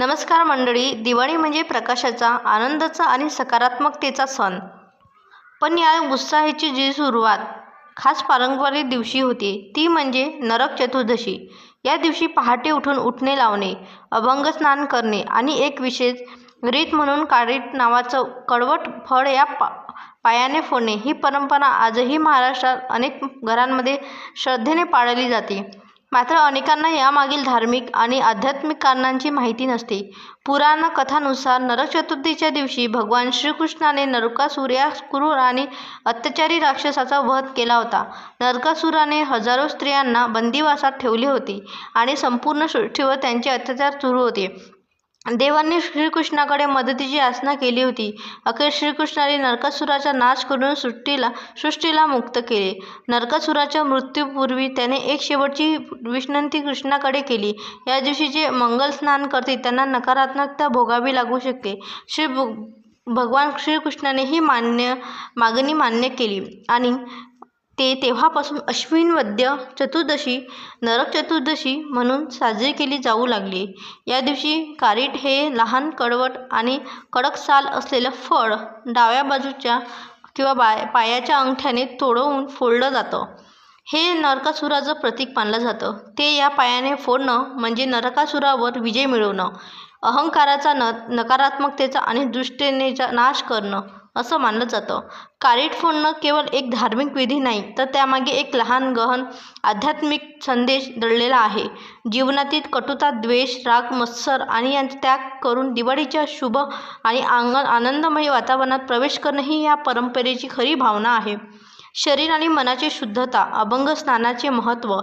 नमस्कार मंडळी दिवाळी म्हणजे प्रकाशाचा आनंदाचा आणि सकारात्मकतेचा सण. पण या उत्साहाची जी सुरुवात खास पारंपरिक दिवशी होती ती म्हणजे नरक चतुर्दशी. या दिवशी पहाटे उठून उठणे लावणे अभंग स्नान करणे आणि एक विशेष रीत म्हणून काळीट नावाचं कडवट फळ या पा पायाने फोडणे ही परंपरा आजही महाराष्ट्रात अनेक घरांमध्ये श्रद्धेने पाळली जाते. मात्र अनेकांना यामागील धार्मिक आणि आध्यात्मिक कारणांची माहिती नसते. पुराण कथानुसार नरक चतुर्थीच्या दिवशी भगवान श्रीकृष्णाने नरकासूर या क्रूर आणि अत्याचारी राक्षसाचा वध केला होता. नरकासुराने हजारो स्त्रियांना बंदिवासात ठेवले होते आणि संपूर्ण सृष्टीवर त्यांचे अत्याचार सुरू होते. देवांनी श्रीकृष्णाकडे मदतीची याचना केली होती. अखेर श्रीकृष्णाने नरकासुराचा नाश करून सृष्टीला सृष्टीला मुक्त केले. नरकासुराच्या मृत्यूपूर्वी त्याने एक शेवटची विनंती कृष्णाकडे केली. या दिवशी जे मंगल स्नान करते त्यांना नकारात्मकता भोगावी लागू शकते. श्री भगवान श्रीकृष्णाने ही मान्य मागणी मान्य केली. आणि ते तेव्हापासून अश्विन वद्य चतुर्दशी नरक चतुर्दशी म्हणून साजरी केली जाऊ लागली. या दिवशी कारीट हे लहान कडवट आणि कडक साल असलेलं फळ डाव्या बाजूच्या किंवा बाय पायाच्या अंगठ्याने तोडवून फोडलं जातं. हे नरकासुराचं प्रतीक मानलं जातं. ते या पायाने फोडणं म्हणजे नरकासुरावर विजय मिळवणं अहंकाराचा न नकारात्मकतेचा आणि दृष्टीनेचा नाश करणं. असं मानलं जातं. कारीट फोडणं केवळ एक धार्मिक विधी नाही तर त्यामागे एक लहान गहन आध्यात्मिक संदेश दडलेला आहे. जीवनातील कटुता द्वेष राग मत्सर आणि यांचा त्याग करून दिवाळीच्या शुभ आणि आंगण आनंदमय वातावरणात प्रवेश करणं ही या परंपरेची खरी भावना आहे. शरीर आणि मनाची शुद्धता अभंग स्नानाचे महत्त्व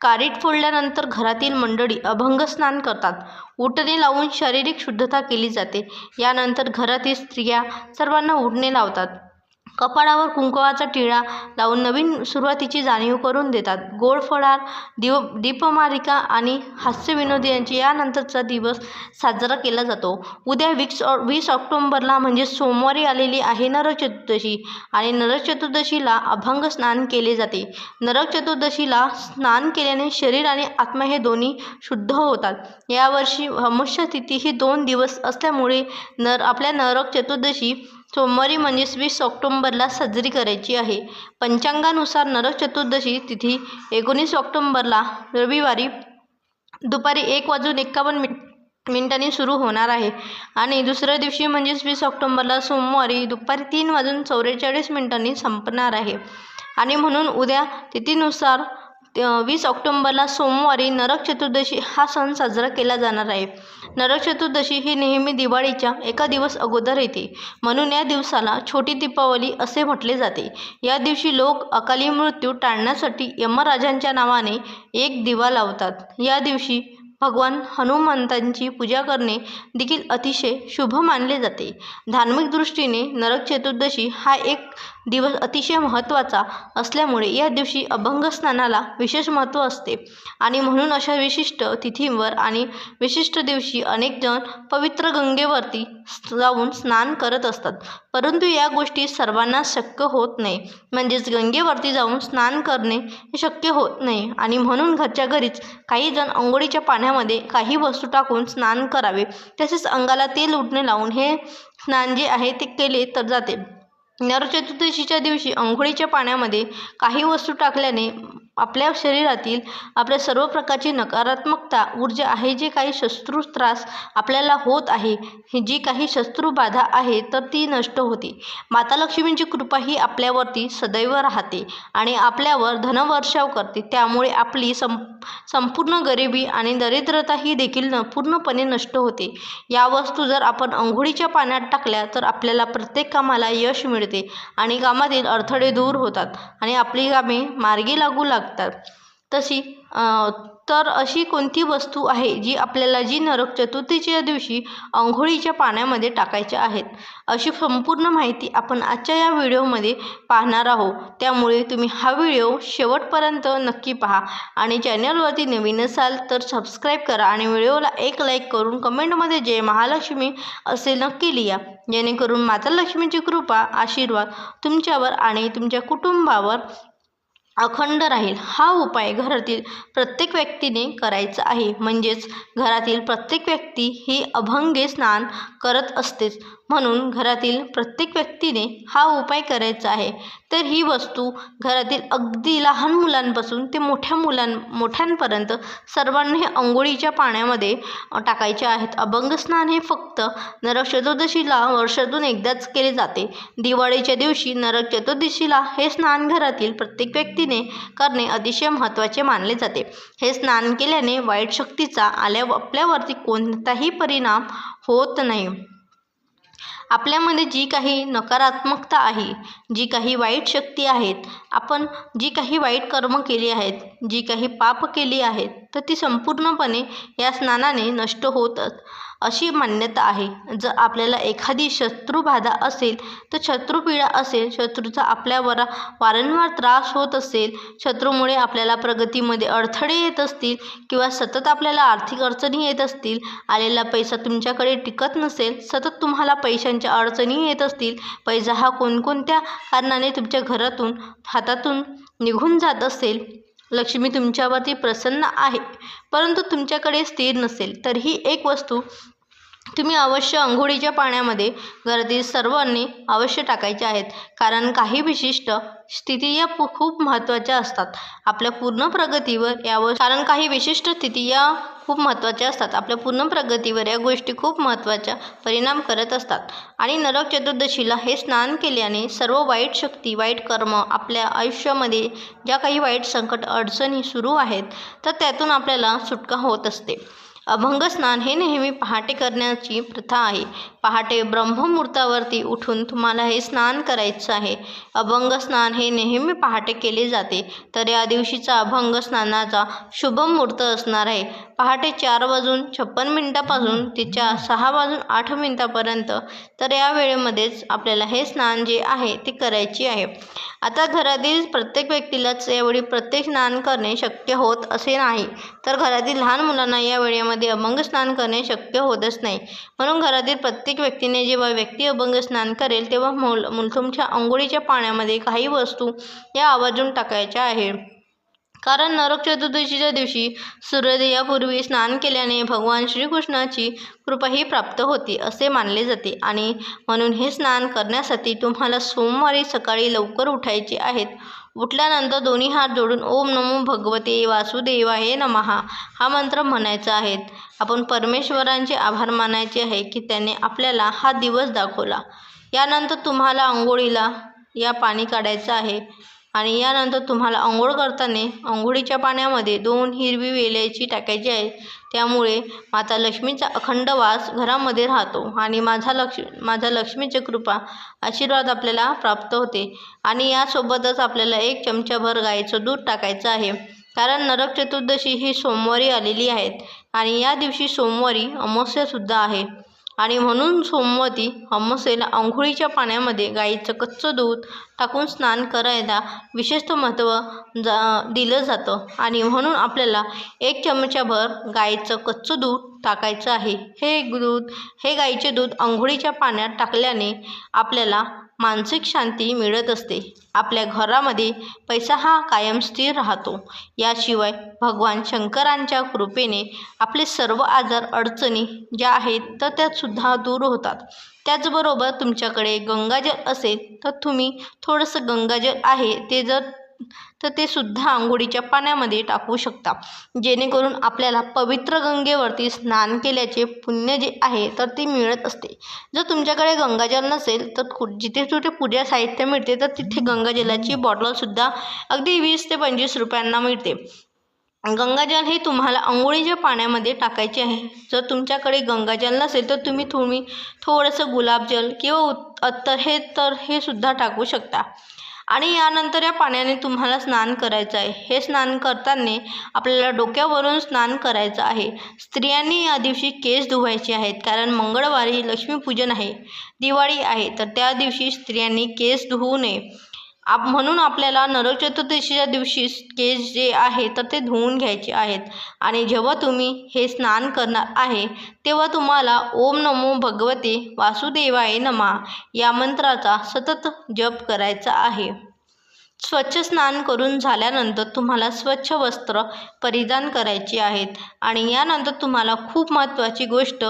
कारीट फोडल्यानंतर घरातील मंडळी अभंग स्नान करतात. उठणे लावून शारीरिक शुद्धता केली जाते. यानंतर घरातील स्त्रिया सर्वांना उठणे लावतात. कपाळावर कुंकवाचा टिळा लावून नवीन सुरुवातीची जाणीव करून देतात. गोड फळार दिव दीपमालिका आणि हास्यविनोदी यांची यानंतरचा दिवस साजरा केला जातो. उद्या वीस वीस ऑक्टोंबरला म्हणजे सोमवारी आलेली आहे नरक चतुर्दशी आणि नरक चतुर्दशीला अभंग स्नान केले जाते. नरक चतुर्दशीला स्नान केल्याने शरीर आणि आत्मा हे दोन्ही शुद्ध होतात. यावर्षी अमुष्य तिथी ही दोन दिवस असल्यामुळे नर आपल्या नरक चतुर्दशी सोमवारी म्हणजेच वीस ऑक्टोंबरला साजरी करायची आहे. पंचांगानुसार नरक चतुर्दशी तिथी एकोणीस ऑक्टोंबरला रविवारी दुपारी एक वाजून एकावन्न मिन मिनिटांनी सुरू होणार आहे. आणि दुसऱ्या दिवशी म्हणजेच वीस ऑक्टोंबरला सोमवारी दुपारी तीन वाजून चौवेचाळीस मिनिटांनी संपणार आहे. आणि म्हणून उद्या तिथीनुसार वीस ऑक्टोंबरला सोमवारी नरक चतुर्दशी हा सण साजरा केला जाणार आहे. नरक चतुर्दशी ही नेहमी दिवाळीच्या एका दिवस अगोदर येते. म्हणून या दिवसाला छोटी दीपावली असे म्हटले जाते. या दिवशी लोक अकाली मृत्यू टाळण्यासाठी यमराजांच्या नावाने एक दिवा लावतात. या दिवशी भगवान हनुमंतांची पूजा करणे देखील अतिशय शुभ मानले जाते. धार्मिक दृष्टीने नरक चतुर्दशी हा एक दिवस अतिशय महत्त्वाचा असल्यामुळे या दिवशी अभंग स्नानाला विशेष महत्त्व असते. आणि म्हणून अशा विशिष्ट तिथींवर आणि विशिष्ट दिवशी अनेकजण पवित्र गंगेवरती जाऊन स्नान करत असतात. परंतु या गोष्टी सर्वांना शक्य होत नाही. म्हणजेच गंगेवरती जाऊन स्नान करणे हे शक्य होत नाही. आणि म्हणून घरच्या घरीच काही जण अंघोळीच्या पाण्यामध्ये काही वस्तू टाकून स्नान करावे. तसेच अंगाला तेल उठणे लावून हे स्नान जे आहे ते केले तर जाते. नरचतुर्दशीच्या दिवशी अंघोळीच्या पाण्यामध्ये काही वस्तू टाकल्याने आपल्या शरीरातील आपल्या सर्व प्रकारची नकारात्मकता ऊर्जा आहे जे काही शत्रू त्रास आपल्याला होत आहे जी काही शत्रुबाधा आहे तर ती नष्ट होते. माता लक्ष्मींची कृपा ही आपल्यावरती सदैव राहते आणि आपल्यावर धनवर्षाव करते. त्यामुळे आपली सं संपूर्ण गरिबी आणि दरिद्रता ही देखील न पूर्णपणे नष्ट होते. या वस्तू जर आपण अंघोळीच्या पाण्यात टाकल्या तर आपल्याला प्रत्येक कामाला यश मिळते. आणि कामातील अडथळे दूर होतात आणि आपली कामे मार्गी लागू लागतात. तशी तर अशी कोणती वस्तू आहे जी आपल्याला जी नरक चतुर्थीच्या दिवशी आंघोळीच्या पाण्यामध्ये टाकायच्या आहेत? अशी संपूर्ण माहिती आपण आजच्या या व्हिडिओमध्ये पाहणार आहोत. त्यामुळे तुम्ही हा व्हिडिओ शेवटपर्यंत नक्की पहा आणि चॅनलवरती नवीन असाल तर सबस्क्राईब करा आणि व्हिडिओला एक लाईक करून कमेंटमध्ये जय महालक्ष्मी असे नक्की लिहा. जेणेकरून माता लक्ष्मीची कृपा आशीर्वाद तुमच्यावर आणि तुमच्या कुटुंबावर अखंड राहील. हा उपाय घरातील प्रत्येक व्यक्तीने करायचा आहे. म्हणजेच घरातील प्रत्येक व्यक्ती ही अभंगे स्नान करत असतेच. म्हणून घरातील प्रत्येक व्यक्तीने हा उपाय करायचा आहे. तर ही वस्तू घरातील अगदी लहान मुलांपासून ते मोठ्या मुलां मोठ्यांपर्यंत सर्वांनी हे अंघोळीच्या पाण्यामध्ये टाकायचे आहेत. अभंग स्नान हे फक्त नरक चतुर्दशीला वर्षातून एकदाच केले जाते. दिवाळीच्या दिवशी नरक चतुर्दशीला हे स्नान घरातील प्रत्येक व्यक्तीने करणे अतिशय महत्त्वाचे मानले जाते. हे स्नान केल्याने वाईट शक्तीचा आल्या आपल्यावरती कोणताही परिणाम होत नाही. आपल्यामध्ये जी काही नकारात्मकता आहे जी काही वाईट शक्ती आहेत आपण जी काही वाईट कर्म केली आहेत जी काही पाप केली आहेत तर ती संपूर्णपणे या स्नानाने नष्ट होत अशी मान्यता आहे. जर आपल्याला एखादी शत्रुबाधा असेल तर शत्रुपीडा असेल शत्रूचा आपल्यावर वारंवार त्रास होत असेल शत्रूमुळे आपल्याला प्रगतीमध्ये अडथळे येत असतील किंवा सतत आपल्याला आर्थिक अडचणी येत असतील आलेला पैसा तुमच्याकडे टिकत नसेल सतत तुम्हाला पैशांच्या अडचणी येत असतील पैसा हा कोणकोणत्या कारणाने तुमच्या घरातून हातातून निघून जात असेल लक्ष्मी तुमच्यावरती प्रसन्न आहे. परंतु तुमच्याकडे स्थिर नसेल तर ही एक वस्तू तुम्ही अवश्य अंघोळीच्या पाण्यामध्ये घरातील अन्ने अवश्य टाकायचे आहेत. कारण काही विशिष्ट स्थिती या खूप महत्त्वाच्या असतात. आपल्या पूर्ण प्रगतीवर यावर कारण काही विशिष्ट स्थिती या खूप महत्त्वाच्या असतात. आपल्या पूर्ण प्रगतीवर या गोष्टी खूप महत्त्वाच्या परिणाम करत असतात. आणि नरक चतुर्दशीला हे स्नान केल्याने सर्व वाईट शक्ती वाईट कर्म आपल्या आयुष्यामध्ये ज्या काही वाईट संकट अडचणी सुरू आहेत तर त्यातून आपल्याला सुटका होत असते. अभंगस्नान हे नेहमी पहाटे करण्याची प्रथा आहे. पहाटे ब्रह्ममुहूर्तावरती उठून तुम्हाला हे स्नान करायचं आहे. अभंग स्नान हे नेहमी पहाटे केले जाते. तर या दिवशीचा अभंग स्नानाचा शुभ मुहूर्त असणार आहे. पहाटे चार वाजून छप्पन मिनटापासून तिच्या सहा वाजून आठ मिनटापर्यंत. तर या वेळेमध्येच आपल्याला हे स्नान जे आहे ते करायचे आहे. आता घरातील प्रत्येक व्यक्तीलाच यावेळी प्रत्येक स्नान करणे शक्य होत असे नाही. तर घरातील लहान मुलांना या वेळेमध्ये अभंग स्नान करणे शक्य होतच नाही. म्हणून घरातील प्रत्येक व्यक्तीने जेव्हा व्यक्ती अभंग स्नान करेल तेव्हा मुल मुलथुमच्या अंघोळीच्या पाण्यामध्ये काही वस्तू या आवाजून टाकायच्या आहे. कारण नरक चतुर्दशीच्या दिवशी सूर्योदयापूर्वी स्नान केल्याने भगवान श्रीकृष्णाची कृपाही प्राप्त होते असे मानले जाते. आणि म्हणून हे स्नान करण्यासाठी तुम्हाला सोमवारी सकाळी लवकर उठायचे आहेत. उठल्यानंतर दोन्ही हात जोडून ओम नमो भगवते वासुदेवाय नमहा हा मंत्र म्हणायचा आहे. आपण परमेश्वरांचे आभार मानायचे आहे की त्याने आपल्याला हा दिवस दाखवला. यानंतर तुम्हाला आंघोळीला या पाणी काढायचं आहे. आणि यानंतर तुम्हाला आंघोळ करताना आंघोळीच्या पाण्यामध्ये दोन हिरवी वेलायची टाकायची आहे. त्यामुळे माता लक्ष्मीचा अखंड वास घरामध्ये राहतो आणि माझा लक्ष माझा लक्ष्मीची कृपा आशीर्वाद आपल्याला प्राप्त होते. आणि यासोबतच आपल्याला एक चमचाभर गाईचं दूध टाकायचं आहे. कारण नरक चतुर्दशी ही सोमवारी आलेली आहेत आणि या दिवशी सोमवारी अमावस्यासुद्धा आहे. आणि म्हणून सोमवती अमावस्येला अंघोळीच्या पाण्यामध्ये गाईचं कच्चं दूध टाकून स्नान करायला विशेषतः महत्त्व जा दिलं जातं. आणि म्हणून आपल्याला एक चमच्याभर गाईचं कच्चं दूध टाकायचं आहे. हे दूध हे गाईचे दूध आंघोळीच्या पाण्यात टाकल्याने आपल्याला मानसिक शांती मिळत असते. आपल्या घरामध्ये पैसा हा कायम स्थिर राहतो. याशिवाय भगवान शंकरांच्या कृपेने आपले सर्व आजार अडचणी ज्या आहेत तर त्यासुद्धा दूर होतात. त्याचबरोबर तुमच्याकडे गंगाजल असेल तर तुम्ही थोडंसं गंगाजल आहे ते जर तर ते सुद्धा आंघोळीच्या पाण्यामध्ये टाकू शकता. जेणेकरून आपल्याला पवित्र गंगेवरती स्नान केल्याचे पुण्य जे आहे तर ते मिळत असते. जर तुमच्याकडे गंगाजल नसेल तर जिथे कुठे पूजा साहित्य मिळते तर तिथे गंगाजलाची बॉटलसुद्धा अगदी वीस ते पंचवीस रुपयांना मिळते. गंगाजल हे तुम्हाला आंघोळीच्या पाण्यामध्ये टाकायचे आहे. जर तुमच्याकडे गंगाजल नसेल तर तुम्ही तुम्ही थोडंसं गुलाबजल किंवा अत्तर हे तर हे सुद्धा टाकू शकता. आणि यानंतर या पाण्याने तुम्हाला स्नान करायचं आहे. हे स्नान करताना आपल्याला डोक्यावरून स्नान करायचं आहे. स्त्रियांनी या दिवशी केस धुवायचे आहेत कारण मंगळवारी लक्ष्मीपूजन आहे दिवाळी आहे. तर त्या दिवशी स्त्रियांनी केस धुवू नये. आप म्हणून आपल्याला नरक चतुर्दशीच्या दिवशी केस जे आहे तर ते धुवून घ्यायचे आहेत. आणि जेव्हा तुम्ही हे स्नान करणार आहे तेव्हा तुम्हाला ओम नमो भगवते वासुदेवाय नमा या मंत्राचा सतत जप करायचा आहे. स्वच्छ स्नान करून झाल्यानंतर तुम्हाला स्वच्छ वस्त्र परिधान करायची आहेत. आणि यानंतर तुम्हाला खूप महत्त्वाची गोष्ट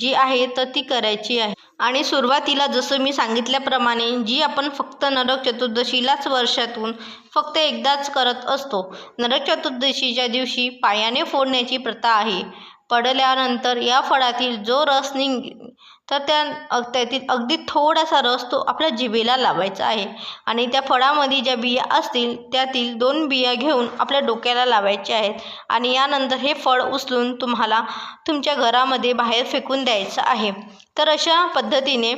जी आहे तर ती करायची आहे. आणि सुरुवातीला जसं मी सांगितल्याप्रमाणे जी आपण फक्त नरक चतुर्दशीलाच वर्षातून फक्त एकदाच करत असतो. नरक चतुर्दशीच्या दिवशी पायाने फोडण्याची प्रथा आहे. पडल्यानंतर या फळातील जो रस निघ तर त्या त्यातील अगदी थोडासा रस तो आपल्या जिभेला लावायचा आहे. आणि त्या फळामध्ये ज्या बिया असतील त्यातील दोन बिया घेऊन आपल्या डोक्याला लावायच्या आहेत. आणि यानंतर हे फळ उचलून तुम्हाला तुमच्या घरामध्ये बाहेर फेकून द्यायचं आहे. तर अशा पद्धतीने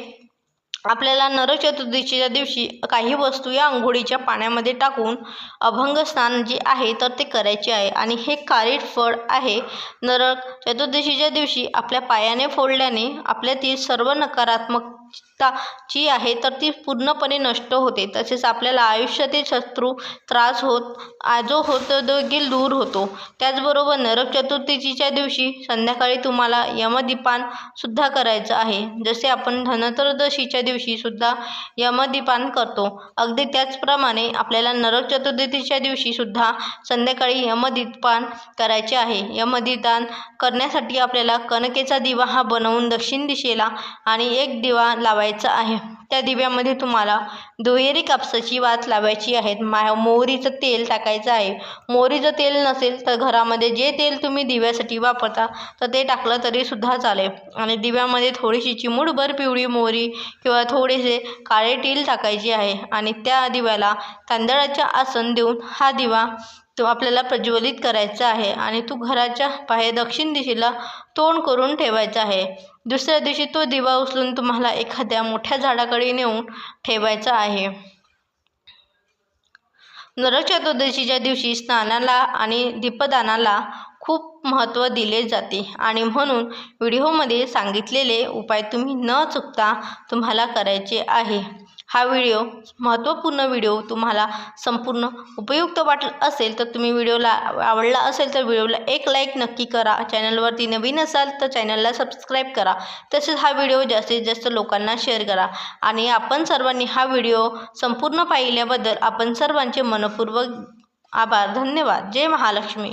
आपल्याला नरक चतुर्दशीच्या दिवशी काही वस्तू या अंघोळीच्या पाण्यामध्ये टाकून अभंग स्नान जे आहे तर ते करायचे आहे. आणि हे कारीट फळ आहे. नरक चतुर्दशीच्या दिवशी आपल्या पायाने फोडल्याने आपल्यातील सर्व नकारात्मक ता जी आहे तर ती पूर्णपणे नष्ट होते. तसेच आपल्याला आयुष्यातील शत्रू त्रास होत आजो होतो देखील दूर होतो. त्याचबरोबर नरक चतुर्थीच्या दिवशी संध्याकाळी तुम्हाला यमदीपान सुद्धा करायचं आहे. जसे आपण धनत्रदशीच्या दिवशी सुद्धा यमदीपान करतो. अगदी त्याचप्रमाणे आपल्याला नरक चतुर्थीच्या दिवशी सुद्धा संध्याकाळी यमदीपान करायचे आहे. यमदीपान करण्यासाठी आपल्याला कणकेचा दिवा हा बनवून दक्षिण दिशेला आणि एक दिवा लावायचा आहे. त्या दिव्यामध्ये तुम्हाला दुहेरी कापसाची वात लावायची आहे मा मोहरीचं तेल टाकायचं आहे. मोहरीचं तेल नसेल तर घरामध्ये जे तेल तुम्ही दिव्यासाठी वापरता तर ते टाकलं तरीसुद्धा चालेल. आणि दिव्यामध्ये थोडीशी चिमूटभर पिवळी मोहरी किंवा थोडेसे काळे तेल टाकायचे आहे. आणि त्या दिव्याला तांदळाचे आसन देऊन हा दिवा तो आपल्याला प्रज्वलित करायचा आहे आणि तो घराच्या बाहेर दक्षिण दिशेला तोंड करून ठेवायचा आहे. दुसऱ्या दिवशी तो दिवा उचलून तुम्हाला एखाद्या मोठ्या झाडाकडे नेऊन ठेवायचा आहे. नरक चतुर्दशीच्या दिवशी स्नानाला आणि दीपदानाला खूप महत्त्व दिले जाते आणि म्हणून व्हिडिओमध्ये सांगितलेले उपाय तुम्ही न चुकता तुम्हाला करायचे आहे. हा व्हिडिओ महत्त्वपूर्ण व्हिडिओ तुम्हाला संपूर्ण उपयुक्त वाटत असेल तर तुम्ही व्हिडिओला आवडला असेल तर व्हिडिओला एक लाईक नक्की करा. चॅनलवरती नवीन असाल तर चॅनलला सबस्क्राईब करा. तसेच हा व्हिडिओ जास्तीत जास्त लोकांना शेअर करा. आणि आपण सर्वांनी हा व्हिडिओ संपूर्ण पाहिल्याबद्दल आपण सर्वांचे मनपूर्वक आभार. धन्यवाद. जय महालक्ष्मी.